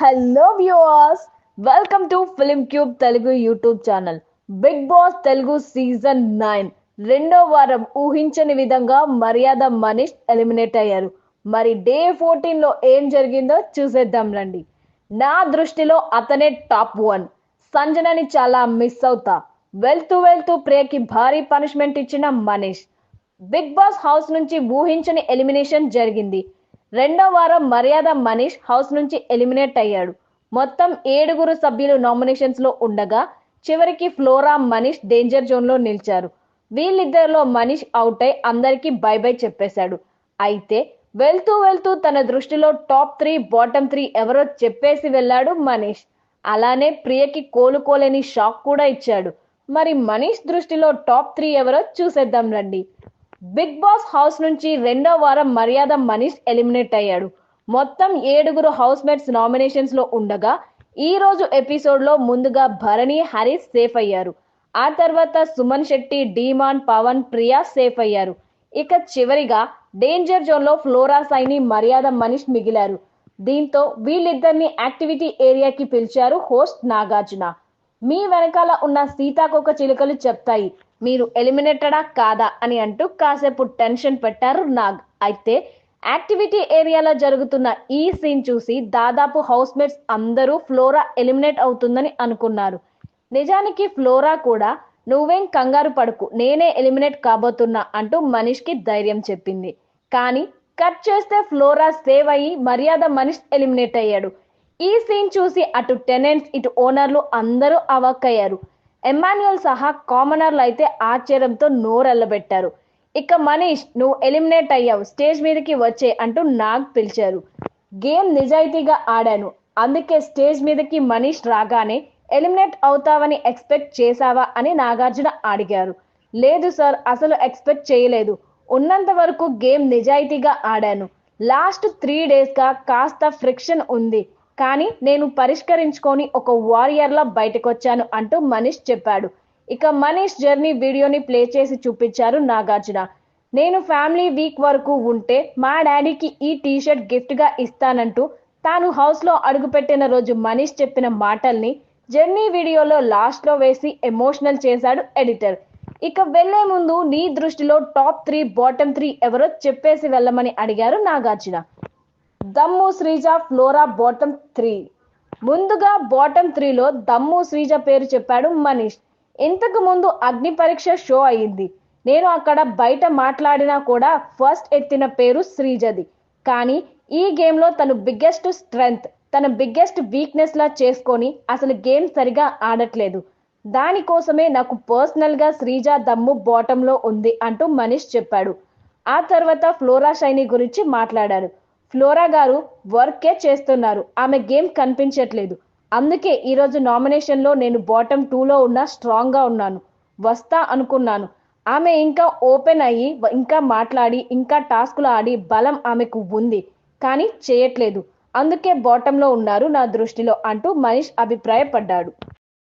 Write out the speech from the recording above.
Hello viewers welcome to film cube Telugu YouTube channel. Bigg Boss Telugu season nine రెండో వారం ఊహించని విధంగా మర్యాద మనీష్ ఎలిమినేట్ అయ్యారు. మరి డే ఫోర్టీన్లో ఏం జరిగిందో చూసేద్దాం రండి. నా దృష్టిలో అతనే టాప్ వన్. సంజనని చాలా మిస్ అవుతా. వెళ్తూ వెళ్తూ ప్రియకి భారీ పనిష్మెంట్ ఇచ్చిన మనీష్. బిగ్ బాస్ హౌస్ నుంచి ఊహించని ఎలిమినేషన్ జరిగింది. రెండో వారం మర్యాద మనీష్ హౌస్ నుంచి ఎలిమినేట్ అయ్యాడు. మొత్తం ఏడుగురు సభ్యులు నామినేషన్స్లో ఉండగా చివరికి ఫ్లోరా మనీష్ డేంజర్ జోన్లో నిలిచారు. వీళ్ళిద్దరిలో మనీష్ అవుట్ అయి అందరికీ బై బై చెప్పేశాడు. అయితే వెళ్తూ వెళ్తూ తన దృష్టిలో టాప్ త్రీ బాటమ్ త్రీ ఎవరో చెప్పేసి వెళ్ళాడు మనీష్. అలానే ప్రియకి కోలుకోలేని షాక్ కూడా ఇచ్చాడు. మరి మనీష్ దృష్టిలో టాప్ త్రీ ఎవరో చూసేద్దాం రండి. బిగ్ బాస్ హౌస్ నుంచి రెండో వారం మర్యాద మనీష్ ఎలిమినేట్ అయ్యాడు. మొత్తం ఏడుగురు హౌస్ మేట్స్ నామినేషన్స్లో ఉండగా ఈ రోజు ఎపిసోడ్లో ముందుగా భరణి హరీష్ సేఫ్ అయ్యారు. ఆ తర్వాత సుమన్ శెట్టి డీమాన్ పవన్ ప్రియా సేఫ్ అయ్యారు. ఇక చివరిగా డేంజర్ జోన్లో ఫ్లోరా సైని మర్యాద మనీష్ మిగిలారు. దీంతో వీళ్ళిద్దరిని యాక్టివిటీ ఏరియాకి పిలిచారు హోస్ట్ నాగార్జున. మీ వెనకాల ఉన్న సీతాకోక చిలుకలు చెప్తాయి. మీరు ఎలిమినేటెడా కాదా అని అంటూ కాసేపు టెన్షన్ పెట్టారు నాగ్. అయితే యాక్టివిటీ ఏరియాలో జరుగుతున్న ఈ సీన్ చూసి దాదాపు హౌస్ మేట్స్ అందరూ ఫ్లోరా ఎలిమినేట్ అవుతుందని అనుకున్నారు. నిజానికి ఫ్లోరా కూడా నువ్వేం కంగారు పడుకు నేనే ఎలిమినేట్ కాబోతున్నా అంటూ మనీష్కి ధైర్యం చెప్పింది. కానీ కట్ చేస్తే ఫ్లోరా సేవ్ అయ్యి మర్యాద మనీష్ ఎలిమినేట్ అయ్యాడు. ఈ సీన్ చూసి అటు టెనెంట్స్ ఇటు ఓనర్లు అందరూ అవాక్కయ్యారు ఎమాన్యుయల్ సహా కామనర్లు అయితే ఆశ్చర్యంతో నోరెల్లబెట్టారు ఇక మనీష్ నువ్వు ఎలిమినేట్ అయ్యావు స్టేజ్ మీదకి వచ్చే అంటూ నాగ్ పిలిచారు. గేమ్ నిజాయితీగా ఆడాను అందుకే స్టేజ్ మీదకి మనీష్ రాగానే ఎలిమినేట్ అవుతావని ఎక్స్పెక్ట్ చేశావా? అని నాగార్జున అడిగారు. లేదు సార్ అసలు ఎక్స్పెక్ట్ చేయలేదు. ఉన్నంత వరకు గేమ్ నిజాయితీగా ఆడాను. లాస్ట్ త్రీ డేస్గా కాస్త ఫ్రిక్షన్ ఉంది. కానీ నేను పరిష్కరించుకొని ఒక వారియర్లా బయటకొచ్చాను అంటూ మనీష్ చెప్పాడు. ఇక మనీష్ జర్నీ వీడియోని ప్లే చేసి చూపించారు నాగార్జున. నేను ఫ్యామిలీ వీక్ వరకు ఉంటే మా డాడీకి ఈ టీషర్ట్ గిఫ్ట్గా ఇస్తానంటూ తాను హౌస్లో అడుగుపెట్టిన రోజు మనీష్ చెప్పిన మాటల్ని జర్నీ వీడియోలో లాస్ట్లో వేసి ఎమోషనల్ చేశాడు ఎడిటర్. ఇక వెళ్ళే ముందు నీ దృష్టిలో టాప్ త్రీ బాటమ్ త్రీ ఎవరో చెప్పేసి వెళ్ళమని అడిగారు Nagarjuna. Dammu Sreeja Flora bottom three. ముందుగా బాటమ్ త్రీలో దమ్ము శ్రీజ పేరు చెప్పాడు మనీష్. ఇంతకు ముందు అగ్ని పరీక్ష షో అయింది నేను అక్కడ బయట మాట్లాడినా కూడా ఫస్ట్ ఎత్తిన పేరు శ్రీజది. కానీ ఈ గేమ్లో తను బిగ్గెస్ట్ స్ట్రెంగ్త్ తన బిగ్గెస్ట్ వీక్నెస్ లా చేసుకొని అసలు గేమ్ సరిగా ఆడట్లేదు. దానికోసమే నాకు పర్సనల్గా శ్రీజ దమ్ము బాటంలో ఉంది అంటూ మనీష్ చెప్పాడు. ఆ తర్వాత ఫ్లోరా షైని గురించి మాట్లాడారు. ఫ్లోరా గారు వర్కే చేస్తున్నారు. ఆమె గేమ్ కనిపించట్లేదు. అందుకే ఈరోజు నామినేషన్లో నేను బాటమ్ టూలో ఉన్న స్ట్రాంగ్గా ఉన్నాను. వస్తా అనుకున్నాను. ఆమె ఇంకా ఓపెన్ అయ్యి ఇంకా మాట్లాడి ఇంకా టాస్కులు ఆడి బలం ఆమెకు ఉంది. కానీ చేయట్లేదు. అందుకే బాటంలో ఉన్నారు నా దృష్టిలో అంటూ మనీష్ అభిప్రాయపడ్డాడు.